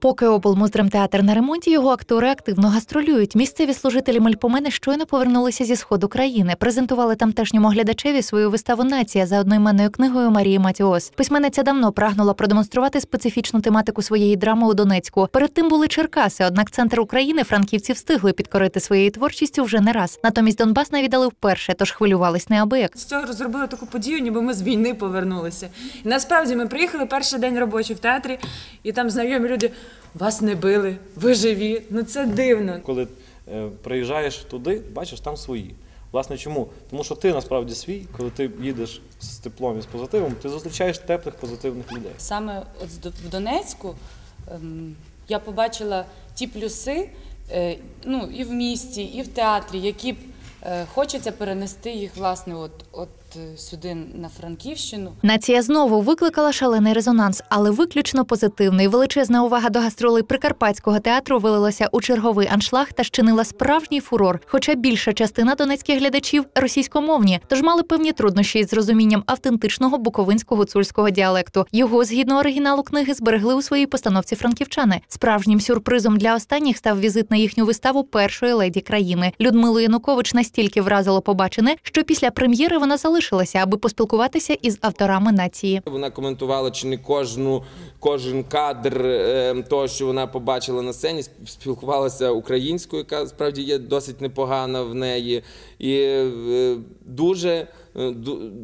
Поки облмуздрамтеатр на ремонті, його актори активно гастролюють. Місцеві служителі Мельпомени щойно повернулися зі сходу країни, презентували тамтешньому глядачеві свою виставу Нація за одноіменною книгою Марії Матіос. Письменниця давно прагнула продемонструвати специфічну тематику своєї драми у Донецьку. Перед тим були Черкаси, однак центр України франківці встигли підкорити своєю творчістю вже не раз. Натомість Донбас навідали вперше, тож хвилювались неабияк. Цього розробили таку подію, ніби ми з війни повернулися. І насправді ми приїхали перший день робочий в театрі, і там знайомі люди вас не били, ви живі. Ну це дивно. Коли е, приїжджаєш туди, бачиш там свої. Власне, чому? Тому що ти насправді свій, коли ти їдеш з теплом і з позитивом, ти зустрічаєш теплих позитивних людей. Саме от в Донецьку ем, я побачила ті плюси, е, ну і в місті, і в театрі, які б хочеться перенести їх власне от, от е, сюди на Франківщину. Нація знову викликала шалений резонанс, але виключно позитивний. Величезна увага до гастролей прикарпатського театру вилилася у черговий аншлаг та щинила справжній фурор. Хоча більша частина донецьких глядачів російськомовні, тож мали певні труднощі із розумінням автентичного буковинського цульського діалекту. Його згідно оригіналу книги зберегли у своїй постановці франківчани. Справжнім сюрпризом для останніх став візит на їхню виставу першої леді країни. Людмилу Янукович настільки вразило побачене, що після прем'єри вона залишилася, аби поспілкуватися із авторами нації. Вона коментувала чи не кожну, кожен кадр е, того, що вона побачила на сцені, спілкувалася українською, яка справді є досить непогана в неї. І е, дуже е,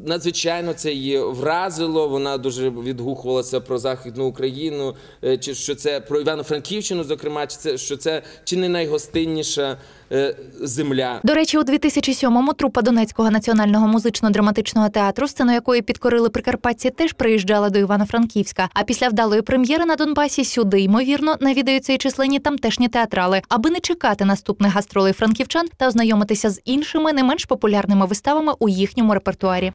надзвичайно це її вразило. Вона дуже відгукувалася про Західну Україну, е, чи що це про Івано-Франківщину, зокрема, чи це що це чи не найгостинніша земля. До речі, у 2007-му трупа Донецького національного музично-драматичного театру, сцену якої підкорили прикарпатці, теж приїжджала до Івано-Франківська. А після вдалої прем'єри на Донбасі сюди, ймовірно, навідаються і численні тамтешні театрали, аби не чекати наступних гастролей франківчан та ознайомитися з іншими не менш популярними виставами у їхньому репертуарі.